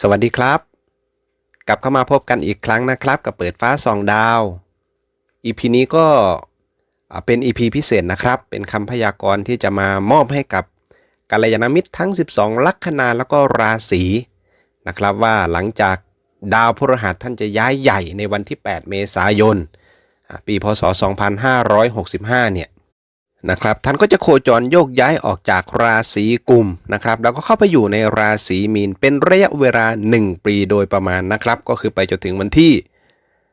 สวัสดีครับ กลับเข้ามาพบกันอีกครั้งนะครับ กับเปิดฟ้าสองดาว EP นี้ก็เป็น EP พิเศษนะครับ เป็นคำพยากรณ์ที่จะมามอบให้กับกัลยาณมิตรทั้ง 12 ลัคนาแล้วก็ราศีนะครับว่าหลังจากดาวพฤหัสท่านจะย้ายใหญ่ในวันที่ 8 เมษายนอ่าปีพศ 2565 เนี่ย นะครับท่านก็จะโคจรโยกย้ายออกจากราศีกุมนะครับแล้วก็เข้าไปอยู่ในราศีมีนเป็นระยะเวลา 1 ปีโดยประมาณนะครับ ก็คือไปจนถึงวันที่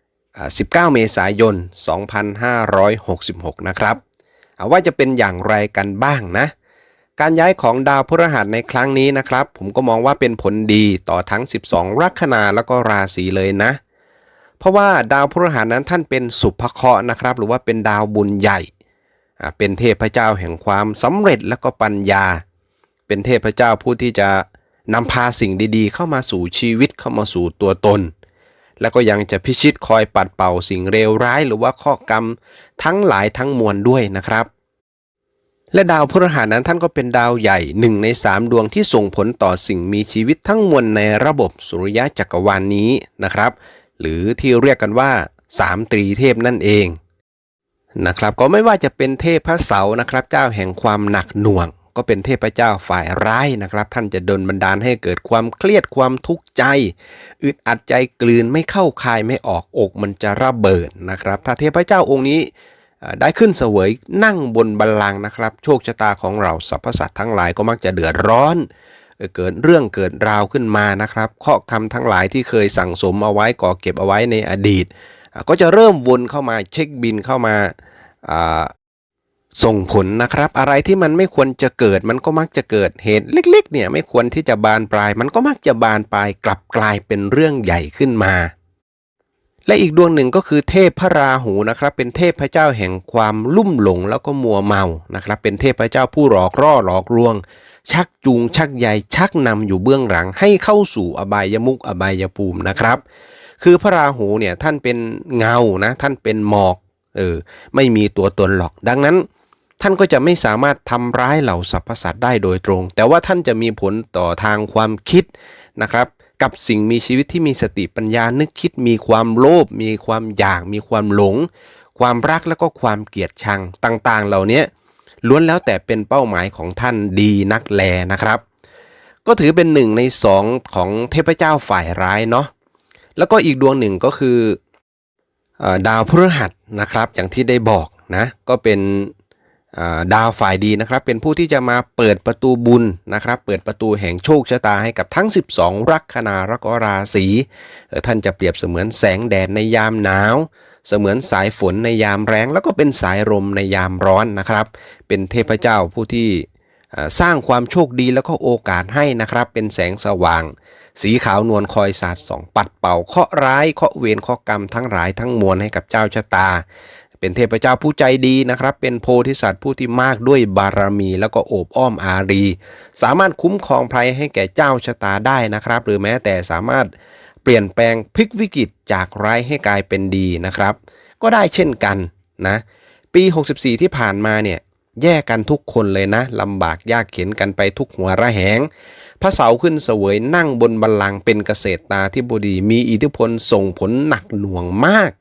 19 เมษายน 2566 นะครับอ่าว่าจะเป็นอย่างไรกันบ้างนะ การย้ายของดาวพฤหัสในครั้งนี้นะครับ ผมก็มองว่าเป็นผลดีต่อทั้ง 12 ลัคนาแล้วก็ราศีเลยนะ เพราะว่าดาวพฤหัสนั้นท่านเป็นสุภเคราะห์นะครับ หรือว่าเป็นดาวบุญใหญ่ เป็นเทพเจ้าแห่งความสำเร็จและก็ปัญญา เป็นเทพเจ้าผู้ที่จะนำพาสิ่งดีๆ เข้ามาสู่ชีวิตเข้ามาสู่ตัวตน แล้วก็ยังจะพิชิตคอยปัดเป่าสิ่งเลวร้าย หรือว่าข้อกรรมทั้งหลายทั้งมวลด้วยนะครับ และดาวพฤหัสนั้นท่านก็เป็นดาวใหญ่หนึ่งในสามดวงที่ส่งผลต่อสิ่งมีชีวิตทั้งมวลในระบบสุริยะจักรวาลนนี้นะครับ หรือที่เรียกกันว่าสามตรีเทพนั่นเอง นะครับก็ไม่ว่าจะเป็นเทพพระเสาร์นะครับ เจ้าแห่งความหนักหน่วง ก็เป็นเทพเจ้าฝ่ายร้ายนะครับ ท่านจะดลบันดาลให้เกิดความเครียดความทุกข์ใจ อึดอัดใจกลืนไม่เข้าคายไม่ออกอกมันจะระเบิดนะครับ ถ้าเทพเจ้าองค์นี้ได้ขึ้นเสวยนั่งบนบัลลังก์นะครับ โชคชะตาของเราสรรพสัตว์ทั้งหลายก็มักจะเดือดร้อนเกิดเรื่องเกิดราวขึ้นมานะครับข้อคำทั้งหลายที่เคยสั่งสมเอาไว้ก่อเก็บเอาไว้ในอดีต ก็จะเริ่มวนเข้ามาเช็คบินเข้ามาส่งผลนะครับ อะไรที่มันไม่ควรจะเกิดมันก็มักจะเกิดเหตุเล็ก ๆ เนี่ยไม่ควรที่จะบานปลาย มันก็มักจะบานปลายกลับกลายเป็นเรื่องใหญ่ขึ้นมา และอีกดวงหนึ่งก็คือเทพพระราหูนะครับ เป็นเทพพระเจ้าแห่งความลุ่มหลงแล้วก็มัวเมานะครับ เป็นเทพพระเจ้าผู้หลอกล่อหลอกลวง ชักจูงชักใยชักนำอยู่เบื้องหลังให้เข้าสู่อบายมุกอบายภูมินะครับ คือพระราหูเนี่ยท่านเป็นเงานะท่านเป็นหมอกเออไม่มีตัวตนหรอก ดังนั้น ท่านก็จะไม่สามารถทำร้ายเหล่าสรรพสัตว์ได้โดยตรง แต่ว่าท่านจะมีผลต่อทางความคิดนะครับ กับสิ่งมีชีวิตที่มีสติปัญญานึกคิดมีความโลภมีความอยาก มีความหลง ความรักแล้วก็ความเกลียดชังต่างๆ เหล่านี้ล้วนแล้วแต่เป็นเป้าหมายของท่านดีนักแลนะครับ ก็ถือเป็นหนึ่งในสองของเทพเจ้าฝ่ายร้ายเนาะ แล้วก็อีกดวงหนึ่งก็คืออดาวพฤหัสนะครับ อย่างที่ได้บอกนะก็เป็นดาวฝ่ายดีนะครับ เป็นผู้ที่จะมาเปิดประตูบุญนะครับ เปิดประตูแห่งโชคชะตาให้กับทั้ง 12 ลัคนาและก็ราศีท่านจะเปรียบเสมือนแสงแดดในยามหนาว เสมือนสายฝนในยามแรงแล้วก็เป็นสายลมในยามร้อนนะครับ เป็นเทพเจ้าผู้ที่สร้างความโชคดีแล้วก็โอกาสให้นะครับ เป็นแสงสว่าง สีขาวนวลคอยสาดสองปัดเป่าเคราะร้ายเคราะเวรเคราะกรรมทั้งหลายทั้งมวลให้กับเจ้าชะตา เป็นเทพเจ้าผู้ใจดีนะครับ เป็นโพธิสัตว์ผู้ที่มากด้วยบารมีแล้วก็โอบอ้อมอารี สามารถคุ้มครองภัยให้แก่เจ้าชะตาได้นะครับ หรือแม้แต่สามารถเปลี่ยนแปลงพลิกวิกฤตจากร้ายให้กลายเป็นดีนะครับ ก็ได้เช่นกันนะ ปี 64 ที่ผ่านมาเนี่ยแย่กันทุกคนเลยนะลำบากยากเข็นกันไปทุกหัวระแหง พระเสาร์ขึ้นเสวยนั่งบนบัลลังก์เป็นเกษตรตาธิบดีมีอิทธิพลส่งผลหนักหน่วงมาก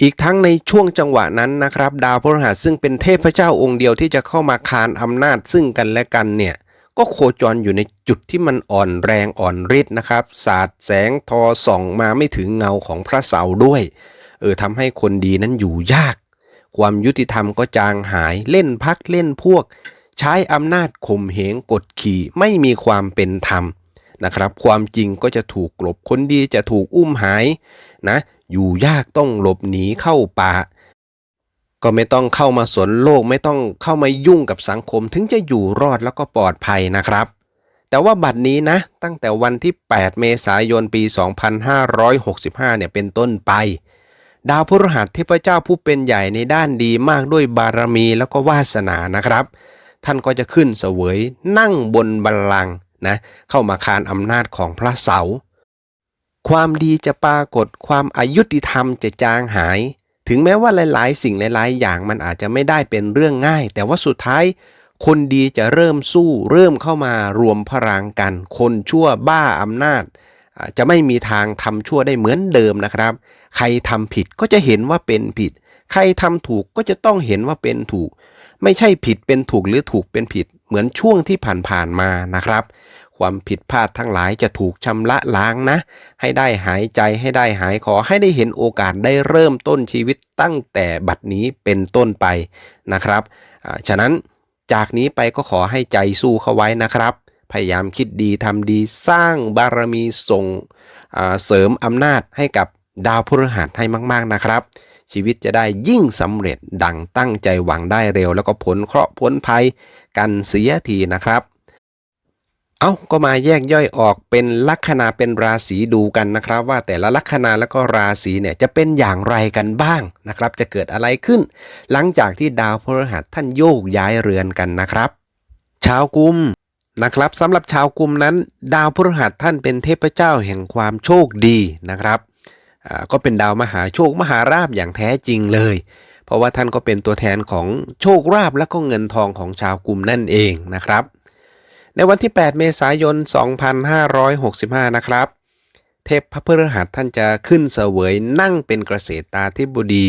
อีกทั้งในช่วงจังหวะนั้นนะครับ ดาวพฤหัสซึ่งเป็นเทพเจ้าองค์เดียวที่จะเข้ามาคานอำนาจซึ่งกันและกันเนี่ยก็โคจรอยู่ในจุดที่มันอ่อนแรงอ่อนฤทธิ์นะครับ สาดแสงทอส่องมาไม่ถึงเงาของพระเสาร์ด้วย เออทำให้คนดีนั้นอยู่ยาก ความยุติธรรมก็จางหายเล่นพักเล่นพวก ใช้อำนาจข่มเหงกดขี่ไม่มีความเป็นธรรมนะครับ ความจริงก็จะถูกกลบคนดีจะถูกอุ้มหายนะ อยู่ยากต้องหลบหนีเข้าป่า ก็ไม่ต้องเข้ามาสนโลกไม่ต้องเข้ามายุ่งกับสังคม ถึงจะอยู่รอดแล้วก็ปลอดภัยนะครับ แต่ว่าบัดนี้นะ ตั้งแต่วันที่ 8 เมษายนปี 2565 เนี่ยเป็นต้นไป ดาวพฤหัสเทพเจ้าผู้เป็นใหญ่ในด้านดีมากด้วยบารมีแล้วก็วาสนานะครับ ท่านก็จะขึ้นเสวยนั่งบนบัลลังก์นะเข้ามาคานอำนาจของพระเสา ความดีจะปรากฏความอายุติธรรมจะจางหาย ถึงแม้ว่าหลาย ๆ สิ่งหลาย ๆ อย่างมันอาจจะไม่ได้เป็นเรื่องง่าย แต่ว่าสุดท้าย คนดีจะเริ่มสู้เริ่มเข้ามารวมพลังกัน คนชั่วบ้าอำนาจ จะไม่มีทางทำชั่วได้เหมือนเดิมนะครับ ใครทำผิดก็จะเห็นว่าเป็นผิด ใครทำถูกก็จะต้องเห็นว่าเป็นถูก ไม่ใช่ผิดเป็นถูกหรือถูกเป็นผิดเหมือนช่วงที่ผ่านๆมานะครับ ความผิดพลาดทั้งหลายจะถูกชำระล้างนะ ให้ได้หายใจให้ได้หายขอให้ได้เห็นโอกาสได้เริ่มต้นชีวิตตั้งแต่บัดนี้เป็นต้นไปนะครับฉะนั้นจากนี้ไปก็ขอให้ใจสู้เข้าไว้นะครับ พยายามคิดดีทำดีสร้างบารมีส่งเสริมอำนาจให้กับดาวพฤหัสให้มาก ๆนะครับ ชีวิตจะได้ยิ่งสำเร็จดังตั้งใจหวังได้เร็ว แล้วก็พ้นเคราะห์พ้นภัยกันเสียทีนะครับ เอา้าก็มาแยกย่อยออกเป็นลัคนาเป็นราศีดูกันนะครับ ว่าแต่ละลัคนาแล้วก็ราศีเนี่ยจะเป็นอย่างไรกันบ้างนะครับ จะเกิดอะไรขึ้น หลังจากที่ดาวพฤหัสท่านโยกย้ายเรือนกันนะครับชาวกุมนะครับสำหรับชาวกุมนั้น ดาวพฤหัสท่านเป็นเทพเจ้าแห่งความโชคดีนะครับ ก็เป็นดาวมหาโชคมหาราบอย่างแท้จริงเลย เพราะว่าท่านก็เป็นตัวแทนของโชคราบและก็เงินทองของชาวกลุ่มนั่นเองนะครับ ในวันที่ 8 เมษายน 2565 นะครับ เทพพระพฤหัสท่านจะขึ้นเสวยนั่งเป็นเกษตรตาธิบดี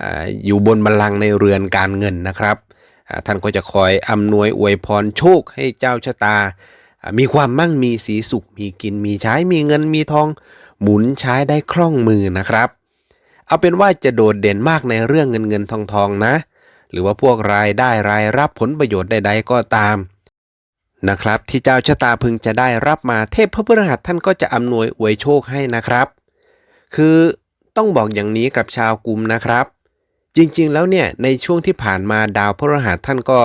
อาอยู่บนบัลลังก์ในเรือนการเงินนะครับท่านก็จะคอยอำนวยอวยพรโชคให้เจ้าชะตา มีความมั่งมีสีสุขมีกินมีใช้มีเงินมีทอง หมุนใช้ได้คล่องมือนะครับ เอาเป็นว่าจะโดดเด่นมากในเรื่องเงินเงินทองทองนะ หรือว่าพวกรายได้รายรับผลประโยชน์ใดๆก็ตามนะครับที่เจ้าชะตาพึงจะได้รับมาเทพพระพฤหัสท่านก็จะอำนวยอวยโชคให้นะครับ คือต้องบอกอย่างนี้กับชาวกลุ่มนะครับ จริงๆแล้วเนี่ยในช่วงที่ผ่านมาดาวพฤหัสท่านก็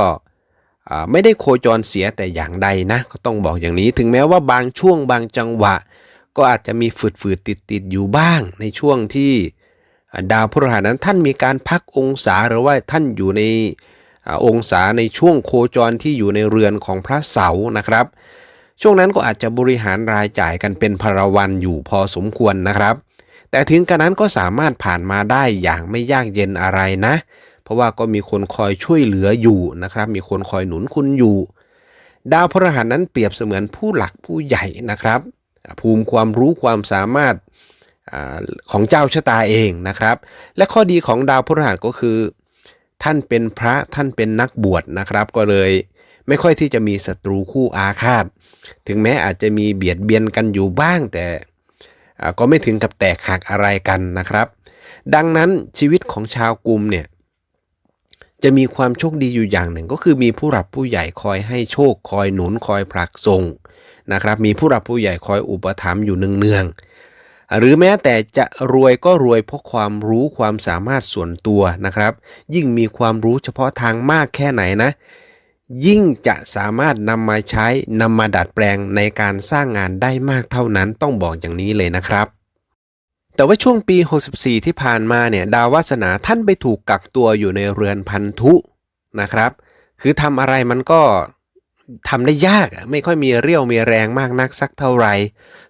ไม่ได้โคจรเสียแต่อย่างใดนะก็ต้องบอกอย่างนี้ ถึงแม้ว่าบางช่วงบางจังหวะ ก็อาจจะมีฝืดๆติดๆอยู่บ้าง ในช่วงที่ดาวพฤหัสนั้นท่านมีการพักองศาหรือว่าท่านอยู่ในองศาในช่วงโคจรที่อยู่ในเรือนของพระเสาร์นะครับ ช่วงนั้นก็อาจจะบริหารรายจ่ายกันเป็นพรวันอยู่พอสมควรนะครับ แต่ถึงกระนั้นก็สามารถผ่านมาได้อย่างไม่ยากเย็นอะไรนะ เพราะว่าก็มีคนคอยช่วยเหลืออยู่นะครับ มีคนคอยหนุนคุณอยู่ ดาวพฤหัสนั้นเปรียบเสมือนผู้หลักผู้ใหญ่นะครับ ภูมิความรู้ความสามารถอของเจ้าชะตาเองนะครับ และข้อดีของดาวพฤหัสก็คือ ท่านเป็นพระท่านเป็นนักบวชนะครับ ก็เลยไม่ค่อยที่จะมีศัตรูคู่อาฆาต ถึงแม้อาจจะมีเบียดเบียนกันอยู่บ้างแต่ก็ไม่ถึงกับแตกหักอะไรกันนะครับ ดังนั้นชีวิตของชาวกลุ่มเนี่ยจะมีความโชคดีอยู่อย่างหนึ่งก็คือมีผู้หลับผู้ใหญ่คอยให้โชคคอยหนุนคอยผลักส่ง นะครับมีผู้หลับผู้ใหญ่คอยอุปถัมภ์อยู่เนืองๆหรือแม้แต่จะรวยก็รวยเพราะความรู้ความสามารถส่วนตัวนะครับ ยิ่งมีความรู้เฉพาะทางมากแค่ไหนนะ ยิ่งจะสามารถนำมาใช้นำมาดัดแปลงในการสร้างงานได้มากเท่านั้นต้องบอกอย่างนี้เลยนะครับแต่ว่าช่วงปี 64 ที่ผ่านมาเนี่ยดาววาสนาท่านไปถูกกักตัวอยู่ในเรือนพันธุนะครับ คือทำอะไรมันก็ ทำได้ยากอะไม่ค่อยมีเรี่ยวมีแรงมากนักสักเท่าไหร่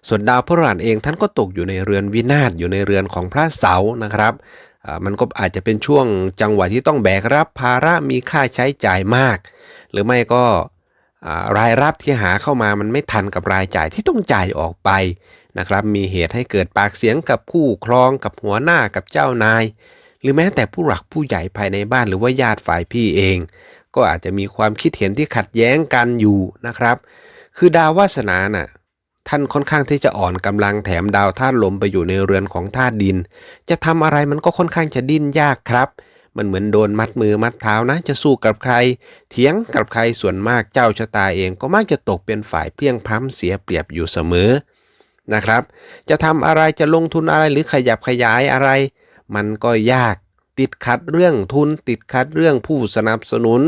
ส่วนดาวพฤหัสเองท่านก็ตกอยู่ในเรือนวินาศอยู่ในเรือนของพระเสานะครับอ่ามันก็อาจจะเป็นช่วงจังหวะที่ต้องแบกรับภาระมีค่าใช้จ่ายมาก หรือไม่ก็อ่ารายรับที่หาเข้ามามันไม่ทันกับรายจ่ายที่ต้องจ่ายออกไปนะครับมีเหตุให้เกิดปากเสียงกับคู่ครองกับหัวหน้ากับเจ้านาย หรือแม้แต่ผู้หลักผู้ใหญ่ภายในบ้านหรือว่าญาติฝ่ายพี่เอง ก็อาจจะมีความคิดเห็นที่ขัดแย้งกันอยู่นะครับ คือดาววาสนาน่ะท่านค่อนข้างที่จะอ่อนกำลังแถมดาวธาตุลมไปอยู่ในเรือนของธาตุดิน จะทำอะไรมันก็ค่อนข้างจะดิ้นยากครับ มันเหมือนโดนมัดมือมัดเท้านะ จะสู้กับใคร เถียงกับใครส่วนมากเจ้าชะตาเองก็มักจะตกเป็นฝ่ายเพียงพ้ำเสียเปรียบอยู่เสมอนะครับ จะทำอะไรจะลงทุนอะไรหรือขยับขยายอะไร มันก็ยาก ติดขัดเรื่องทุน ติดขัดเรื่องผู้สนับสนุน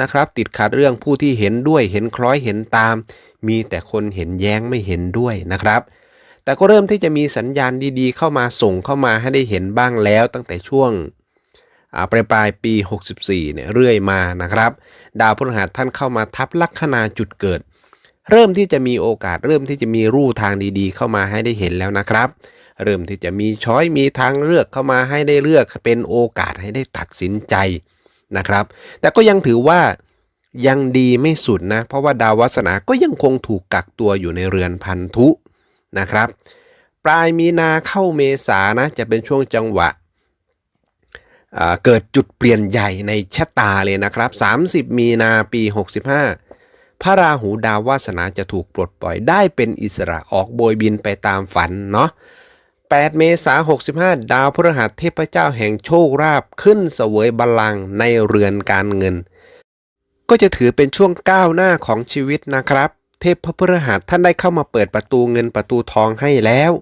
นะครับ ติดขัดเรื่องผู้ที่เห็นด้วยเห็นคล้อยเห็นตาม มีแต่คนเห็นแย้งไม่เห็นด้วยนะครับ แต่ก็เริ่มที่จะมีสัญญาณดีๆ เข้ามาส่งเข้ามาให้ได้เห็นบ้างแล้วตั้งแต่ช่วงปลายปลายปี 64เนี่ยเรื่อยมานะครับ ดาวพฤหัสท่านเข้ามาทับลัคนาจุดเกิด เริ่มที่จะมีโอกาสเริ่มที่จะมีรูทางดีๆ เข้ามาให้ได้เห็นแล้วนะครับ เริ่มที่จะมีช้อยมีทางเลือกเข้ามาให้ได้เลือกเป็นโอกาสให้ได้ตัดสินใจนะครับ แต่ก็ยังถือว่ายังดีไม่สุดนะ เพราะว่าดาววาสนาก็ยังคงถูกกักตัวอยู่ในเรือนพันธุนะครับ ปลายมีนาเข้าเมษานะจะเป็นช่วงจังหวะเกิดจุดเปลี่ยนใหญ่ในชะตาเลยนะครับ 30 มีนาปี 65 พระราหูดาววาสนาจะถูกปลดปล่อยได้เป็นอิสระออกโบยบินไปตามฝันเนาะ 8 เมษายน65 ดาวพฤหัสเทพเจ้าแห่งโชคราบขึ้นเสวยบัลลังก์ในเรือนการเงิน ก็จะถือเป็นช่วงก้าวหน้าของชีวิตนะครับ เทพพฤหัสท่านได้เข้ามาเปิดประตูเงินประตูทองให้แล้ว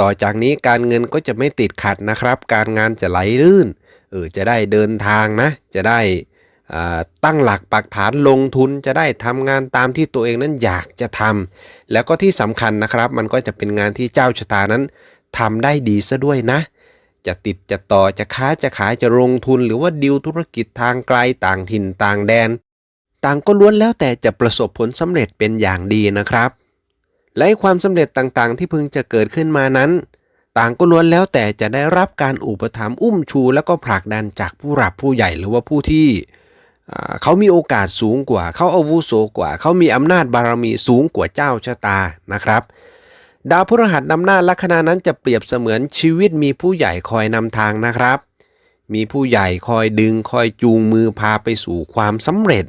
ต่อจากนี้การเงินก็จะไม่ติดขัดนะครับ การงานจะไหลลื่นเออจะได้เดินทางนะ จะได้ตั้งหลักปักฐานลงทุนจะได้ทำงานตามที่ตัวเองนั้นอยากจะทำแล้วก็ที่สำคัญนะครับ มันก็จะเป็นงานที่เจ้าชะตานั้น ทำได้ดีซะด้วยนะ จะติดจะต่อจะค้าจะขายจะลงทุนหรือว่าดิวธุรกิจทางไกลต่างถิ่นต่างแดน ต่างก็ล้วนแล้วแต่จะประสบผลสำเร็จเป็นอย่างดีนะครับ และความสำเร็จต่างๆ ที่พึงจะเกิดขึ้นมานั้น ต่างก็ล้วนแล้วแต่จะได้รับการอุปถัมภ์อุ้มชูแล้วก็ผลักดันจากผู้หลักผู้ใหญ่หรือว่าผู้ที่เขามีโอกาสสูงกว่า เขาอาวุโสกว่า เขามีอำนาจบารมีสูงกว่าเจ้าชะตานะครับ ดาวพฤหัสนำหน้าลัคนานั้นจะเปรียบเสมือนชีวิตมีผู้ใหญ่คอยนำทางนะครับ มีผู้ใหญ่คอยดึงคอยจูงมือพาไปสู่ความสำเร็จ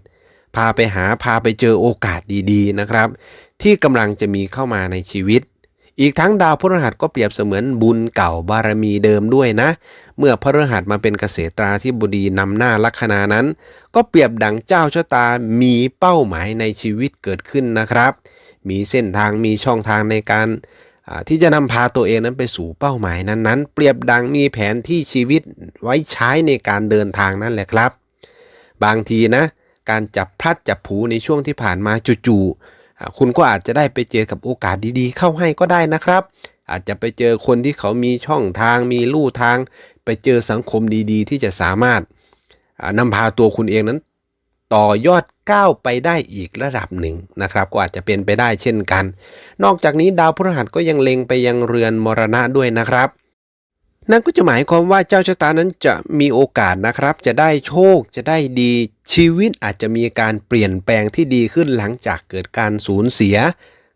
พาไปหาพาไปเจอโอกาสดีๆนะครับ ที่กำลังจะมีเข้ามาในชีวิต อีกทั้งดาวพฤหัสก็เปรียบเสมือนบุญเก่าบารมีเดิมด้วยนะ เมื่อพฤหัสมาเป็นเกษตราธิบดีนำหน้าลัคนานั้น ก็เปรียบดังเจ้าชะตามีเป้าหมายในชีวิตเกิดขึ้นนะครับ มีเส้นทางมีช่องทางในการที่จะนำพาตัวเองนั้นไปสู่เป้าหมายนั้นๆ เปรียบดังมีแผนที่ชีวิตไว้ใช้ในการเดินทางนั่นแหละครับ บางทีนะ การจับพลัดจับผูในช่วงที่ผ่านมาจู่ๆคุณก็อาจจะได้ไปเจอกับโอกาสดีๆ เข้าให้ก็ได้นะครับ อาจจะไปเจอคนที่เขามีช่องทาง มีลู่ทาง ไปเจอสังคมดีๆ ที่จะสามารถนำพาตัวคุณเองนั้น ต่อยอดก้าวไปได้อีกระดับหนึ่งนะครับ ก็อาจจะเป็นไปได้เช่นกัน นอกจากนี้ดาวพฤหัสก็ยังเล็งไปยังเรือนมรณะด้วยนะครับนั่นก็จะหมายความว่าเจ้าชะตานั้นจะมีโอกาสนะครับ จะได้โชคจะได้ดีชีวิตอาจจะมีการเปลี่ยนแปลงที่ดีขึ้นหลังจากเกิดการสูญเสีย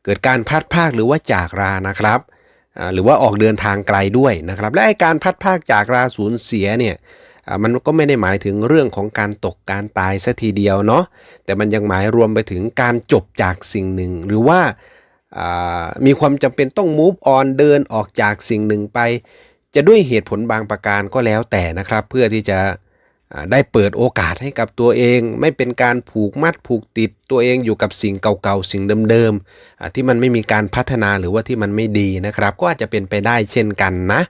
เกิดการพัดพากหรือว่าจากรานะครับหรือว่าออกเดินทางไกลด้วยนะครับ และการพัดพากจากราสูญเสียเนี่ย มันก็ไม่ได้หมายถึงเรื่องของการตกการตายซะทีเดียวเนาะแต่มันยังหมายรวมไปถึงการจบจากสิ่งหนึ่ง หรือว่ามีความจำเป็นต้อง move on เดินออกจากสิ่งหนึ่งไป จะด้วยเหตุผลบางประการก็แล้วแต่นะครับ เพื่อที่จะได้เปิดโอกาสให้กับตัวเอง ไม่เป็นการผูกมัดผูกติดตัวเองอยู่กับสิ่งเก่าๆ สิ่งเดิมๆที่มันไม่มีการพัฒนาหรือว่าที่มันไม่ดีนะครับ ก็อาจจะเป็นไปได้เช่นกันนะ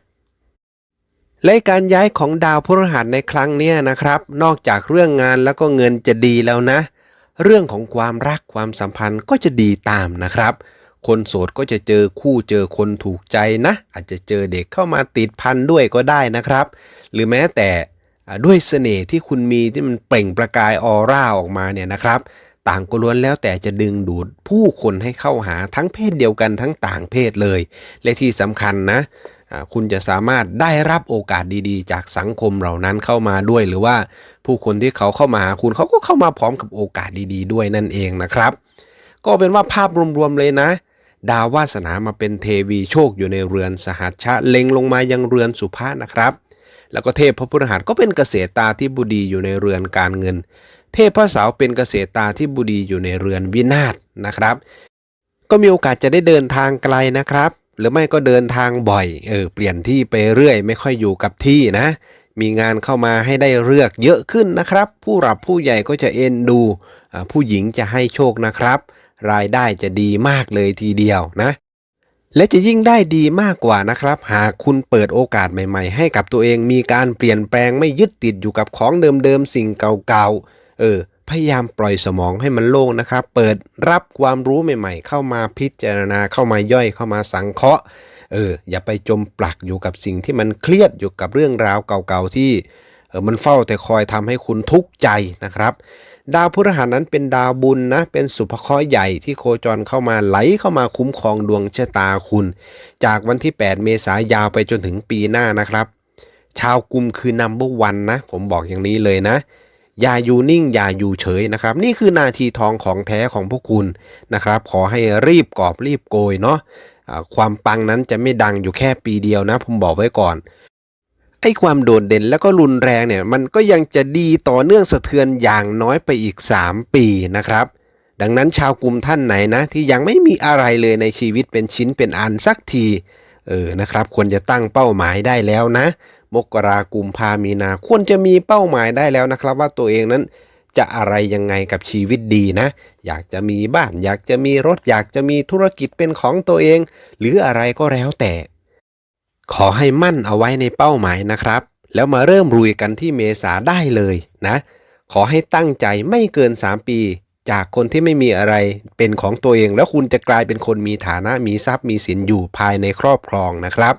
และการย้ายของดาวพฤหัสในครั้งนี้นะครับ นอกจากเรื่องงานแล้วก็เงินจะดีแล้วนะ เรื่องของความรักความสัมพันธ์ก็จะดีตามนะครับ คนโสดก็จะเจอคู่เจอคนถูกใจนะ อาจจะเจอเด็กเข้ามาติดพันด้วยก็ได้นะครับ หรือแม้แต่ด้วยเสน่ห์ที่คุณมีที่มันเปล่งประกายออร่าออกมาเนี่ยนะครับ ต่างก็ล้วนแล้วแต่จะดึงดูดผู้คนให้เข้าหาทั้งเพศเดียวกันทั้งต่างเพศเลย และที่สำคัญนะ คุณจะสามารถได้รับโอกาสดีๆ จากสังคมเหล่านั้นเข้ามาด้วย หรือว่าผู้คนที่เขาเข้ามาหาคุณเขาก็เข้ามาพร้อมกับโอกาสดีๆ ด้วยนั่นเองนะครับ ก็เป็นว่าภาพรวมๆเลยนะ ดาววาสนามาเป็นเทวีโชคอยู่ในเรือนสหัชชะเล็งลงมายังเรือนสุภาษนะครับ แล้วก็เทพพระพฤหัสก็เป็นเกษตรตาที่บุดีอยู่ในเรือนการเงิน เทพพระเสาร์เป็นเกษตรตาที่บุดีอยู่ในเรือนวินาศนะครับ ก็มีโอกาสจะได้เดินทางไกลนะครับ หรือไม่ก็เดินทางบ่อยเออเปลี่ยนที่ไปเรื่อย ไม่ค่อยอยู่กับที่นะ มีงานเข้ามาให้ได้เลือกเยอะขึ้นนะครับ ผู้หลับผู้ใหญ่ก็จะเอ็นดู ผู้หญิงจะให้โชคนะครับ รายได้จะดีมากเลยทีเดียวนะ และจะยิ่งได้ดีมากกว่านะครับ หากคุณเปิดโอกาสใหม่ ๆ ให้กับตัวเองมีการเปลี่ยนแปลงไม่ยึดติดอยู่กับของเดิมๆสิ่งเก่าๆเออ พยายามปล่อยสมองให้มันโล่งนะครับ เปิดรับความรู้ใหม่ ๆ เข้ามาพิจารณาเข้ามาย่อยเข้ามาสังเคราะห์ เออ อย่าไปจมปลักอยู่กับสิ่งที่มันเครียดอยู่กับเรื่องราวเก่าๆที่เออมันเฝ้าแต่คอยทำให้คุณทุกข์ใจนะครับ ดาวพฤหัสนั้นเป็นดาวบุญนะ เป็นสุภเคราะห์ใหญ่ที่โคจรเข้ามาไหลเข้ามาคุ้มครองดวงชะตาคุณ จากวันที่ 8 เมษายาวไปจนถึงปีหน้านะครับ ชาวกลุ่มคือ number one นะ ผมบอกอย่างนี้เลยนะ อย่าอยู่นิ่ง อย่าอยู่เฉยนะครับ นี่คือนาทีทองของแท้ของพวกคุณนะครับ ขอให้รีบกอบรีบโกยเนาะความปังนั้นจะไม่ดังอยู่แค่ปีเดียวนะ ผมบอกไว้ก่อนไอ้ความโดดเด่นแล้วก็รุนแรงเนี่ย มันก็ยังจะดีต่อเนื่องสะเทือนอย่างน้อยไปอีก 3 ปีนะครับ ดังนั้นชาวกลุ่มท่านไหนนะ ที่ยังไม่มีอะไรเลยในชีวิตเป็นชิ้นเป็นอันสักที เออนะครับ ควรจะตั้งเป้าหมายได้แล้วนะ มกรากุมพามีนา ควรจะมีเป้าหมายได้แล้วนะครับ ว่าตัวเองนั้นจะอะไรยังไงกับชีวิตดีนะ อยากจะมีบ้าน อยากจะมีรถ อยากจะมีธุรกิจเป็นของตัวเอง หรืออะไรก็แล้วแต่ ขอให้มั่นเอาไว้ในเป้าหมายนะครับ แล้วมาเริ่มรุยกันที่เมษาได้เลยนะ ขอให้ตั้งใจไม่เกิน 3 ปี จากคนที่ไม่มีอะไรเป็นของตัวเอง แล้วคุณจะกลายเป็นคนมีฐานะมีทรัพย์มีสินอยู่ภายในครอบครองนะครับ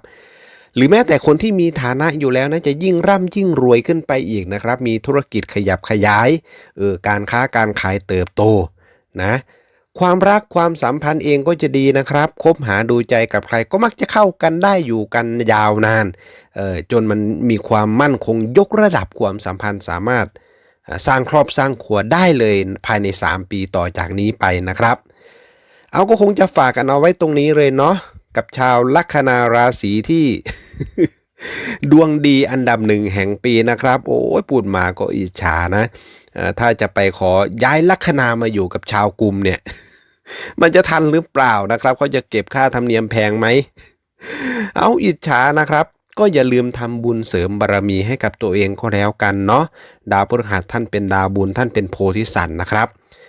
หรือแม้แต่คนที่มีฐานะอยู่แล้วนะจะยิ่งร่ำยิ่งรวยขึ้นไปอีกนะครับ มีธุรกิจขยับขยายเออการค้าการขายเติบโตนะความรักความสัมพันธ์เองก็จะดีนะครับคบหาดูใจกับใครก็มักจะเข้ากันได้อยู่กันยาวนานเออจนมันมีความมั่นคงยกระดับความสัมพันธ์สามารถสร้างครอบสร้างครัวได้เลยภายใน 3 ปีต่อจากนี้ไปนะครับ เอาก็คงจะฝากกันเอาไว้ตรงนี้เลยเนาะ กับชาวลัคนาราศีที่ ดวงดีอันดับหนึ่งแห่งปีนะครับ โอ้ยพูดมาก็อิจฉานะถ้าจะไปขอย้ายลัคนามาอยู่กับชาวกลุ่มเนี่ย มันจะทันหรือเปล่านะครับเขาจะเก็บค่าธรรมเนียมแพงไหมเอาอิจฉานะครับก็อย่าลืมทำบุญเสริมบารมีให้กับตัวเองก็แล้วกันเนาะดาวพฤหัสท่านเป็นดาวบุญท่านเป็นโพธิสัตว์นะครับ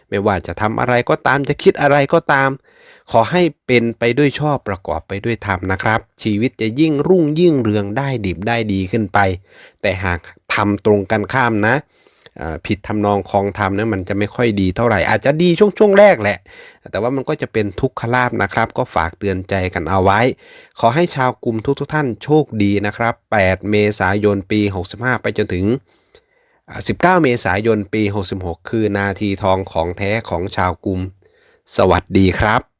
ไม่ว่าจะทำอะไรก็ตามจะคิดอะไรก็ตาม ขอให้เป็นไปด้วยชอบประกอบไปด้วยธรรมนะครับ ชีวิตจะยิ่งรุ่งยิ่งเรืองได้ดิบได้ดีขึ้นไป แต่หากทำตรงกันข้ามนะผิดทำนองคลองธรรมนี่มันจะไม่ค่อยดีเท่าไหร่ อาจจะดีช่วงช่วงแรกแหละ แต่ว่ามันก็จะเป็นทุกขลาบนะครับ ก็ฝากเตือนใจกันเอาไว้ ขอให้ชาวกลุ่มทุกทท่านโชคดีนะครับ 8 เมษายนปี 65 ไปจนถึง 19 เมษายนปี 66 คือนาทีทองของแท้ของชาวกลุ่มสวัสดีครับ